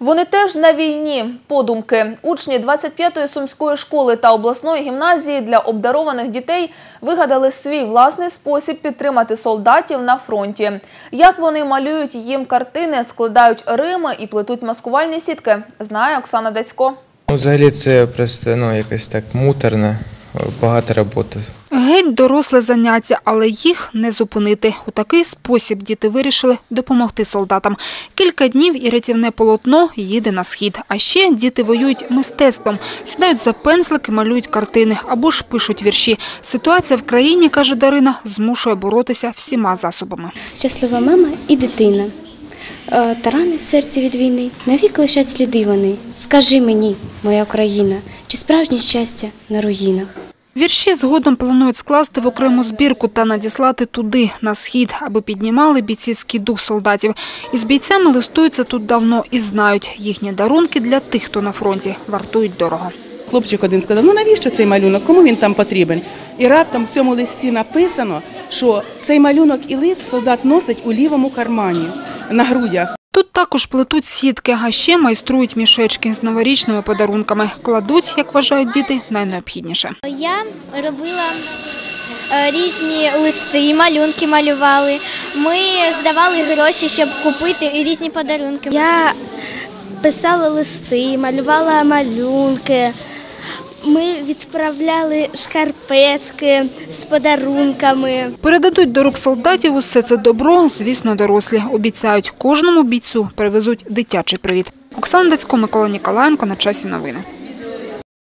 Вони теж на війні. Подумки. Учні 25-ї сумської школи та обласної гімназії для обдарованих дітей вигадали свій власний спосіб підтримати солдатів на фронті. Як вони малюють їм картини, складають рими і плетуть маскувальні сітки, знає Оксана Дацько. Ну, взагалі це просто ну, якось так муторно, багато роботи. Геть доросле заняття, але їх не зупинити. У такий спосіб діти вирішили допомогти солдатам. Кілька днів і рятівне полотно їде на схід. А ще діти воюють мистецтвом, сідають за пензлики, малюють картини або ж пишуть вірші. Ситуація в країні, каже Дарина, змушує боротися всіма засобами. Щаслива мама і дитина. Е, Та рани в серці від війни навік лишать сліди вони. Скажи мені, моя Україна, чи справжнє щастя на руїнах? Вірші згодом планують скласти в окрему збірку та надіслати туди, на схід, аби піднімали бійцівський дух солдатів. Із бійцями листуються тут давно і знають, їхні дарунки для тих, хто на фронті, вартують дорого. Хлопчик один сказав, ну навіщо цей малюнок, кому він там потрібен? І раптом в цьому листі написано, що цей малюнок і лист солдат носить у лівому кармані на грудях. Також плетуть сітки, а ще майструють мішечки з новорічними подарунками. Кладуть, як вважають діти, найнеобхідніше. Я робила е, різні листи, малюнки малювали. Ми здавали гроші, щоб купити різні подарунки. Я писала листи, малювала малюнки. Ми відправляли шкарпетки з подарунками. Передадуть до рук солдатів усе це добро, звісно, дорослі. Обіцяють, кожному бійцю привезуть дитячий привіт. Оксана Дацько, Микола Ніколаєнко. На часі новини.